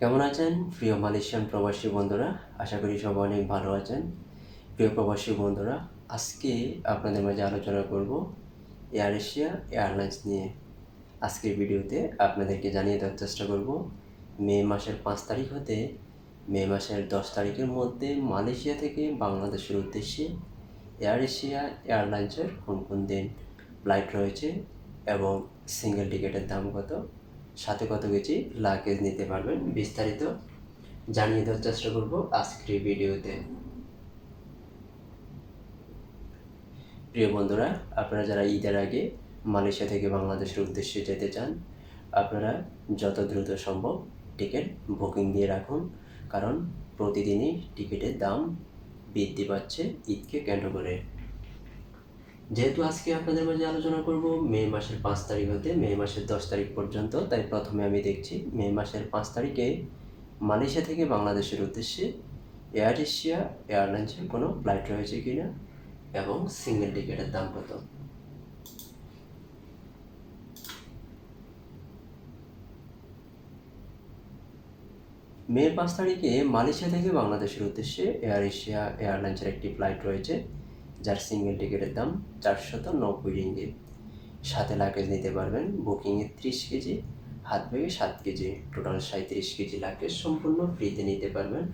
কেমন আছেন? প্রিয় মালয়েশিয়ান প্রবাসী বন্ধুরা, আশা করি সবাই অনেক ভালো আছেন। প্রিয় প্রবাসী বন্ধুরা, আজকে আপনাদের মাঝে আলোচনা করব এয়ার এশিয়া এয়ারলাইন্স নিয়ে। আজকের ভিডিওতে আপনাদেরকে জানিয়ে দেওয়ার চেষ্টা করব, মে মাসের পাঁচ তারিখ হতে মে মাসের দশ তারিখের মধ্যে মালয়েশিয়া থেকে বাংলাদেশের উদ্দেশ্যে এয়ার এশিয়া এয়ারলাইন্সের কোন কোন দিন ফ্লাইট রয়েছে এবং সিঙ্গেল টিকিটের দাম কত? সাথে কত কেজি লাগেজ নিতে পারবেন, বিস্তারিত জানিয়ে দেওয়ার চেষ্টা করব আজকের ভিডিওতে। প্রিয় বন্ধুরা, আপনারা যারা ঈদের আগে মালয়েশিয়া থেকে বাংলাদেশের উদ্দেশ্যে যেতে চান, আপনারা যত দ্রুত সম্ভব টিকিট বুকিং দিয়ে রাখুন, কারণ প্রতিদিনই টিকিটের দাম বৃদ্ধি পাচ্ছে ঈদকে কেন্দ্র করে। যেহেতু আজকে আপনাদের মাঝে আলোচনা করব, মে মাসের পাঁচ তারিখ হতে, মে মাসের দশ তারিখ পর্যন্ত, তাই প্রথমে আমি দেখছি মে মাসের পাঁচ তারিখে মালয়েশিয়া থেকে বাংলাদেশের উদ্দেশ্যে এয়ার এশিয়া এয়ারলাইন্সের কোনো ফ্লাইট রয়েছে কি না এবং সিঙ্গেল টিকিটের দাম কত? মে পাঁচ তারিখে মালয়েশিয়া থেকে বাংলাদেশের উদ্দেশ্যে এয়ার এশিয়া এয়ারলাইন্সের একটি ফ্লাইট রয়েছে। যার সিঙ্গেল টিকিটের দাম চারশত নব্বই রিঙ্গিত সাথে লাগেজ নিতে পারবেন বুকিংয়ে ত্রিশ কেজি, হাত ব্যাগে সাত কেজি টোটাল সাঁত্রিশ কেজি লাগেজ সম্পূর্ণ ফ্রিতে নিতে পারবেন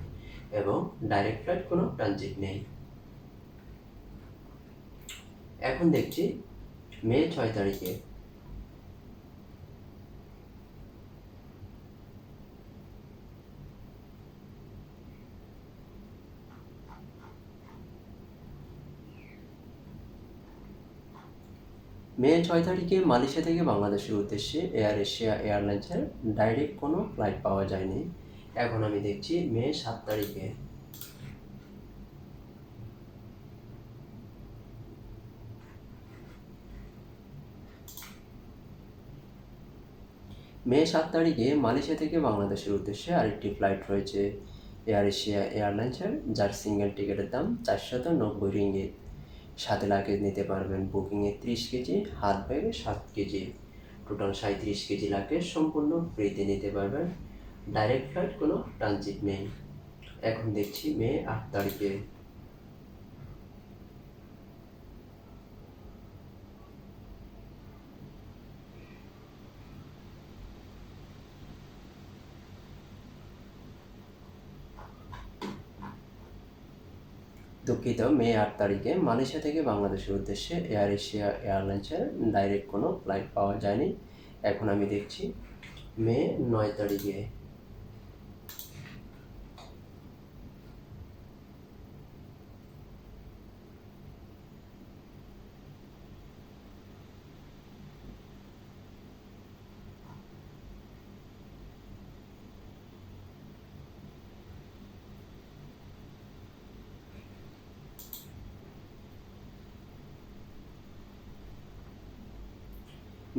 এবং ডাইরেক্ট ফ্লাইট কোনো ট্রানজিট নেই। এখন দেখছি মে ছয় তারিখে মে ছয় তারিখে মালয়েশিয়া থেকে বাংলাদেশের উদ্দেশ্যে এয়ার এশিয়া এয়ারলাইন্সের ডাইরেক্ট কোনো ফ্লাইট পাওয়া যায়নি। এখন আমি দেখছি মে সাত তারিখে। মে সাত তারিখে মালয়েশিয়া থেকে বাংলাদেশের উদ্দেশ্যে আরেকটি ফ্লাইট রয়েছে। এয়ার এশিয়া এয়ারলাইন্সের যার সিঙ্গেল টিকিটের দাম চারশত নব্বই রিঙ্গিত। সাথে লাগেজ নিতে পারবেন বুকিংয়ে ত্রিশ কেজি, হাত ব্যাগে সাত কেজি। টোটাল সাঁত্রিশ কেজি লাগেজ সম্পূর্ণ ফ্রিতে নিতে পারবেন। ডাইরেক্ট ফ্লাইট কোনো ট্রানজিট নেই। এখন দেখছি মে আট তারিখে। দুঃখিত, মে আট তারিখে মালয়েশিয়া থেকে বাংলাদেশের উদ্দেশ্যে এয়ার এশিয়া এয়ারলাইন্সের ডাইরেক্ট কোনো ফ্লাইট পাওয়া যায়নি। এখন আমি দেখছি মে নয় তারিখে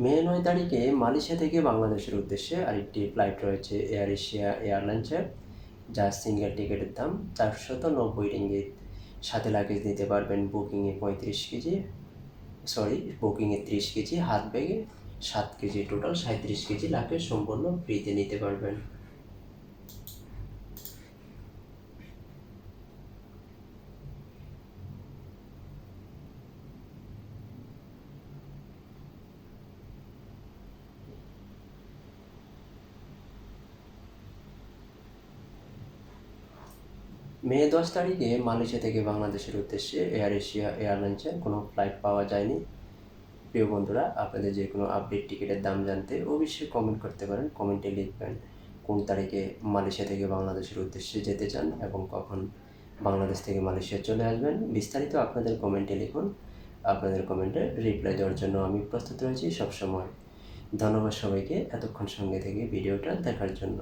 মে নয় তারিখে মালয়েশিয়া থেকে বাংলাদেশের উদ্দেশ্যে আরেকটি ফ্লাইট রয়েছে এয়ার এশিয়া এয়ারলাইন্সের যার সিঙ্গেল টিকিটের দাম চারশত নব্বই রিঙ্গিত। সাথে লাগেজ নিতে পারবেন বুকিংয়ে পঁয়ত্রিশ কেজি সরি বুকিংয়ে ত্রিশ কেজি, হাত ব্যাগে সাত কেজি টোটাল সাঁত্রিশ কেজি লাগেজ সম্পূর্ণ ফ্রিতে নিতে পারবেন। মে দশ তারিখে মালয়েশিয়া থেকে বাংলাদেশের উদ্দেশ্যে এয়ার এশিয়া এয়ারলাইন্সের কোনো ফ্লাইট পাওয়া যায়নি। প্রিয় বন্ধুরা, আপনাদের যে কোনো আপডেট টিকিটের দাম জানতে অবশ্যই কমেন্ট করতে পারেন। কমেন্টে লিখবেন কোন তারিখে মালয়েশিয়া থেকে বাংলাদেশের উদ্দেশ্যে যেতে চান এবং কখন বাংলাদেশ থেকে মালয়েশিয়া চলে আসবেন। বিস্তারিত আপনাদের কমেন্টে লিখুন। আপনাদের কমেন্টে রিপ্লাই দেওয়ার জন্য আমি প্রস্তুত রয়েছি সবসময়। ধন্যবাদ সবাইকে এতক্ষণ সঙ্গে থেকে ভিডিওটা দেখার জন্য।